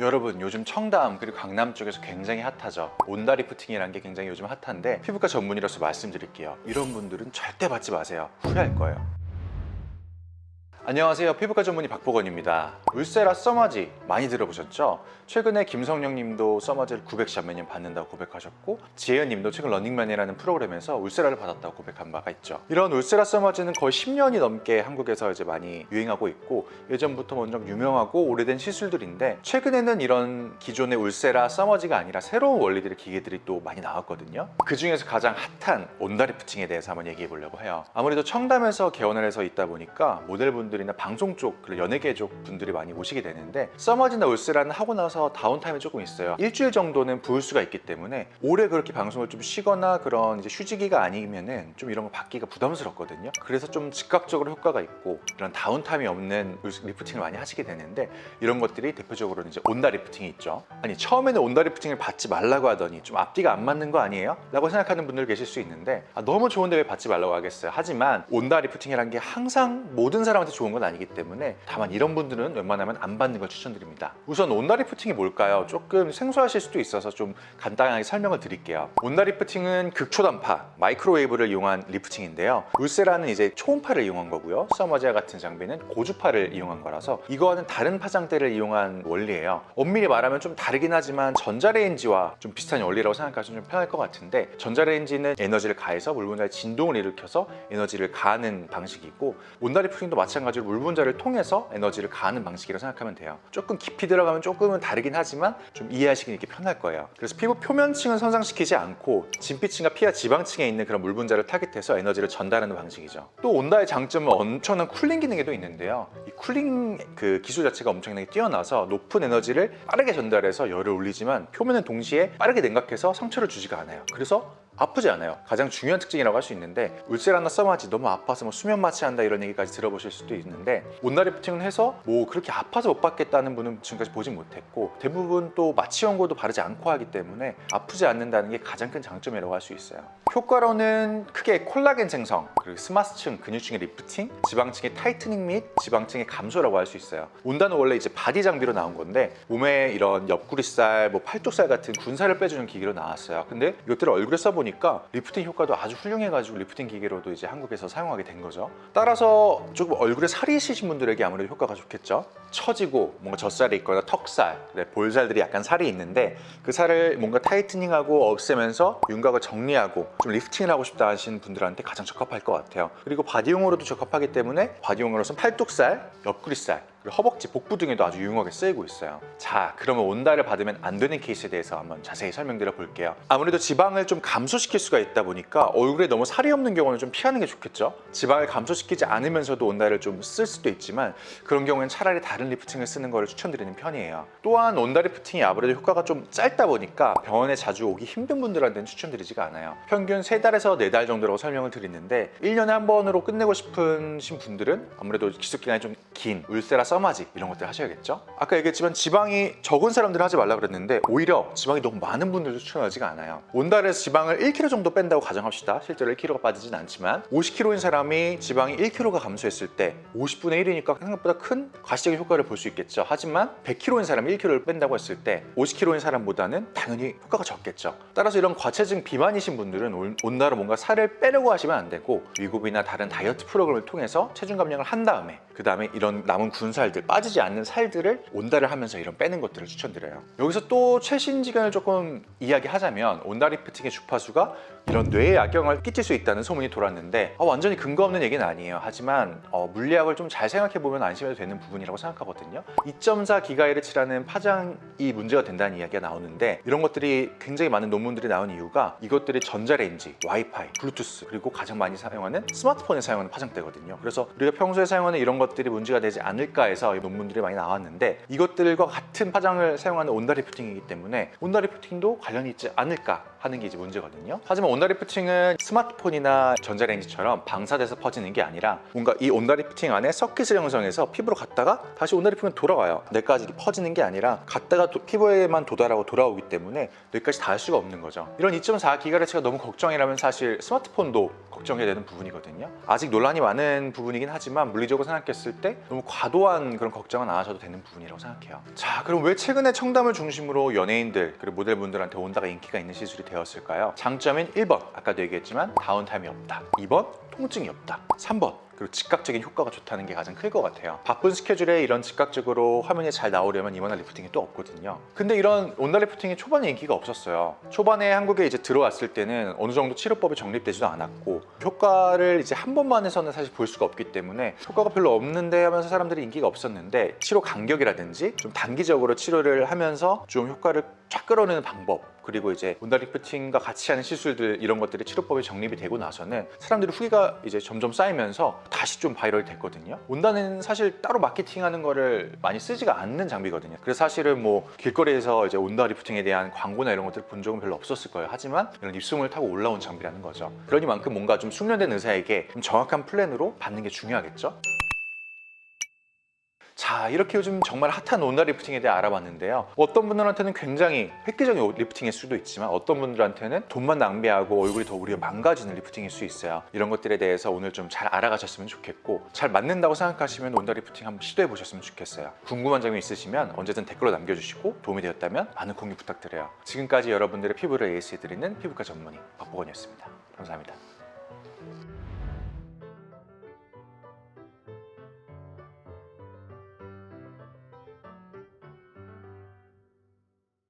여러분 요즘 청담 그리고 강남 쪽에서 굉장히 핫하죠. 온다 리프팅이라는 게 굉장히 요즘 핫한데 피부과 전문의로서 말씀드릴게요. 이런 분들은 절대 받지 마세요. 후회할 거예요 안녕하세요. 피부과 전문의 박보건입니다. 울세라 써머지 많이 들어보셨죠? 최근에 김성령 님도 써머지를 900샷 매년 받는다고 고백하셨고 지혜연 님도 최근 런닝맨이라는 프로그램에서 울세라를 받았다고 고백한 바가 있죠. 이런 울세라 써머지는 거의 10년이 넘게 한국에서 이제 많이 유행하고 있고 예전부터 먼저 유명하고 오래된 시술들인데 최근에는 이런 기존의 울세라 써머지가 아니라 새로운 원리들의 기계들이 또 많이 나왔거든요. 그 중에서 가장 핫한 온다리프팅에 대해서 한번 얘기해 보려고 해요. 아무래도 청담에서 개원을 해서 있다 보니까 모델분들 이나 방송 쪽 연예계 쪽 분들이 많이 오시게 되는데 써머지나 울세라는 하고 나서 다운타임이 조금 있어요. 일주일 정도는 부을 수가 있기 때문에 오래 그렇게 방송을 좀 쉬거나 그런 이제 휴지기가 아니면은 좀 이런 거 받기가 부담스럽거든요. 그래서 좀 즉각적으로 효과가 있고 이런 다운타임이 없는 리프팅을 많이 하시게 되는데 이런 것들이 대표적으로는 이제 온다 리프팅이 있죠. 아니 처음에는 온다 리프팅을 받지 말라고 하더니 좀 앞뒤가 안 맞는 거 아니에요? 라고 생각하는 분들 계실 수 있는데 아, 너무 좋은데 왜 받지 말라고 하겠어요? 하지만 온다 리프팅이라는 게 항상 모든 사람한테 좋은 건 아니기 때문에 다만 이런 분들은 웬만하면 안 받는 걸 추천드립니다. 우선 온다 리프팅이 뭘까요? 조금 생소하실 수도 있어서 좀 간단하게 설명을 드릴게요. 온다 리프팅은 극초단파 마이크로웨이브를 이용한 리프팅인데요. 울세라는 이제 초음파를 이용한 거고요. 써머지아 같은 장비는 고주파를 이용한 거라서 이거와는 다른 파장대를 이용한 원리예요. 엄밀히 말하면 좀 다르긴 하지만 전자레인지와 좀 비슷한 원리라고 생각하시면 좀 편할 것 같은데 전자레인지는 에너지를 가해서 물 분자의 진동을 일으켜서 에너지를 가하는 방식이고 온다리 프링도 마찬가지로 물 분자를 통해서 에너지를 가하는 방식이라고 생각하면 돼요. 조금 깊이 들어가면 조금은 다르긴 하지만 좀 이해하시기 이렇게 편할 거예요. 그래서 피부 표면층은 손상시키지 않고 진피층과 피하 지방층에 있는 그런 물 분자를 타깃해서 에너지를 전달하는 방식이죠. 또 온다의 장점은 엄청난 쿨링 기능이 또 있는데요. 이 쿨링 그 기술 자체가 엄청나게 뛰어나서 높은 에너지를 빠르게 전달해서 열을 올리지만 표면은 동시에 빠르게 냉각해서 상처를 주지가 않아요. 그래서 아프지 않아요. 가장 중요한 특징이라고 할 수 있는데 울세라나 써마지 너무 아파서 뭐 수면 마취한다 이런 얘기까지 들어보실 수도 있는데 온날 리프팅을 해서 뭐 그렇게 아파서 못 받겠다는 분은 지금까지 보진 못했고 대부분 또 마취 연고도 바르지 않고 하기 때문에 아프지 않는다는 게 가장 큰 장점이라고 할 수 있어요. 효과로는 크게 콜라겐 생성, 그리고 스마스층, 근육층의 리프팅, 지방층의 타이트닝 및 지방층의 감소라고 할 수 있어요. 온다는 원래 이제 바디 장비로 나온 건데 몸에 이런 옆구리살, 뭐 팔뚝살 같은 군살을 빼주는 기계로 나왔어요. 근데 이것들을 얼굴에 써보니 보니까 리프팅 효과도 아주 훌륭해가지고 리프팅 기계로도 이제 한국에서 사용하게 된 거죠. 따라서 조금 얼굴에 살이 있으신 분들에게 아무래도 효과가 좋겠죠. 처지고 뭔가 젖살이 있거나 턱살, 네, 볼살들이 약간 살이 있는데 그 살을 뭔가 타이트닝하고 없애면서 윤곽을 정리하고 좀 리프팅을 하고 싶다 하시는 분들한테 가장 적합할 것 같아요. 그리고 바디용으로도 적합하기 때문에 바디용으로서는 팔뚝살, 옆구리살, 허벅지, 복부 등에도 아주 유용하게 쓰이고 있어요. 자, 그러면 온다를 받으면 안 되는 케이스에 대해서 한번 자세히 설명드려 볼게요. 아무래도 지방을 좀 감소시킬 수가 있다 보니까 얼굴에 너무 살이 없는 경우는 좀 피하는 게 좋겠죠. 지방을 감소시키지 않으면서도 온다를 좀 쓸 수도 있지만 그런 경우에는 차라리 다른 리프팅을 쓰는 거를 추천드리는 편이에요. 또한 온다 리프팅이 아무래도 효과가 좀 짧다 보니까 병원에 자주 오기 힘든 분들한테는 추천드리지가 않아요. 평균 3달에서 4달 정도라고 설명을 드리는데 1년에 한 번으로 끝내고 싶은 분들은 아무래도 기속기간이 좀 긴 울세라 써마지 이런 것들 하셔야겠죠. 아까 얘기했지만 지방이 적은 사람들은 하지 말라 그랬는데 오히려 지방이 너무 많은 분들도 추천하지가 않아요. 온달에서 지방을 1kg 정도 뺀다고 가정합시다. 실제로 1kg가 빠지진 않지만 50kg인 사람이 지방이 1kg가 감소했을 때 50분의 1이니까 생각보다 큰 과시적인 효과를 볼 수 있겠죠. 하지만 100kg인 사람이 1kg를 뺀다고 했을 때 50kg인 사람보다는 당연히 효과가 적겠죠. 따라서 이런 과체중 비만이신 분들은 온달로 뭔가 살을 빼려고 하시면 안 되고 위고비나 다른 다이어트 프로그램을 통해서 체중 감량을 한 다음에 그 다음에 이런 남은 군살 들 빠지지 않는 살들을 온다를 하면서 이런 빼는 것들을 추천드려요. 여기서 또 최신 지견을 조금 이야기하자면 온다 리프팅의 주파수가 이런 뇌에 악영을 끼칠 수 있다는 소문이 돌았는데 아, 완전히 근거 없는 얘기는 아니에요. 하지만 어, 물리학을 좀 잘 생각해 보면 안심해도 되는 부분이라고 생각하거든요. 2.4 기가헤르츠라는 파장이 문제가 된다는 이야기가 나오는데 이런 것들이 굉장히 많은 논문들이 나온 이유가 이것들이 전자레인지, 와이파이, 블루투스 그리고 가장 많이 사용하는 스마트폰에 사용하는 파장대거든요. 그래서 우리가 평소에 사용하는 이런 것들이 문제가 되지 않을까 해서 논문들이 많이 나왔는데 이것들과 같은 파장을 사용하는 온다 리프팅이기 때문에 온다 리프팅도 관련이 있지 않을까 하는 게 이제 문제거든요. 하지만 온다리프팅은 스마트폰이나 전자레인지처럼 방사돼서 퍼지는 게 아니라 뭔가 이 온다리프팅 안에 서킷을 형성해서 피부로 갔다가 다시 온다리프팅은 돌아와요. 뇌까지 퍼지는 게 아니라 갔다가 도- 피부에만 도달하고 돌아오기 때문에 뇌까지 닿을 수가 없는 거죠. 이런 2.4 기가헤르츠가 너무 걱정이라면 사실 스마트폰도 걱정해야 되는 부분이거든요. 아직 논란이 많은 부분이긴 하지만 물리적으로 생각했을 때 너무 과도한 그런 걱정은 안 하셔도 되는 부분이라고 생각해요. 자, 그럼 왜 최근에 청담을 중심으로 연예인들 그리고 모델분들한테 온다가 인기가 있는 시술이 되었을까요? 장점인 1번 아까도 얘기했지만 다운타임이 없다. 2번 통증이 없다. 3번 그리고 즉각적인 효과가 좋다는 게 가장 클 것 같아요. 바쁜 스케줄에 이런 즉각적으로 화면이 잘 나오려면 이만한 리프팅이 또 없거든요. 근데 이런 온다 리프팅이 초반에 인기가 없었어요. 초반에 한국에 이제 들어왔을 때는 어느 정도 치료법이 정립되지도 않았고 효과를 이제 한 번만 해서는 사실 볼 수가 없기 때문에 효과가 별로 없는데 하면서 사람들이 인기가 없었는데 치료 간격이라든지 좀 단기적으로 치료를 하면서 좀 효과를 쫙 끌어내는 방법 그리고 이제 온다 리프팅과 같이 하는 시술들 이런 것들이 치료법이 정립이 되고 나서는 사람들이 후기가 이제 점점 쌓이면서 다시 좀 바이럴이 됐거든요. 온다는 사실 따로 마케팅하는 거를 많이 쓰지가 않는 장비거든요. 그래서 사실은 뭐 길거리에서 이제 온다 리프팅에 대한 광고나 이런 것들 본 적은 별로 없었을 거예요. 하지만 이런 입소문을 타고 올라온 장비라는 거죠. 그러니만큼 뭔가 좀 숙련된 의사에게 좀 정확한 플랜으로 받는 게 중요하겠죠. 자 이렇게 요즘 정말 핫한 온다 리프팅에 대해 알아봤는데요. 어떤 분들한테는 굉장히 획기적인 리프팅일 수도 있지만 어떤 분들한테는 돈만 낭비하고 얼굴이 더 우리가 망가지는 리프팅일 수 있어요. 이런 것들에 대해서 오늘 좀 잘 알아가셨으면 좋겠고 잘 맞는다고 생각하시면 온다 리프팅 한번 시도해 보셨으면 좋겠어요. 궁금한 점이 있으시면 언제든 댓글로 남겨주시고 도움이 되었다면 많은 공유 부탁드려요. 지금까지 여러분들의 피부를 AS해 드리는 피부과 전문의 박보건이었습니다. 감사합니다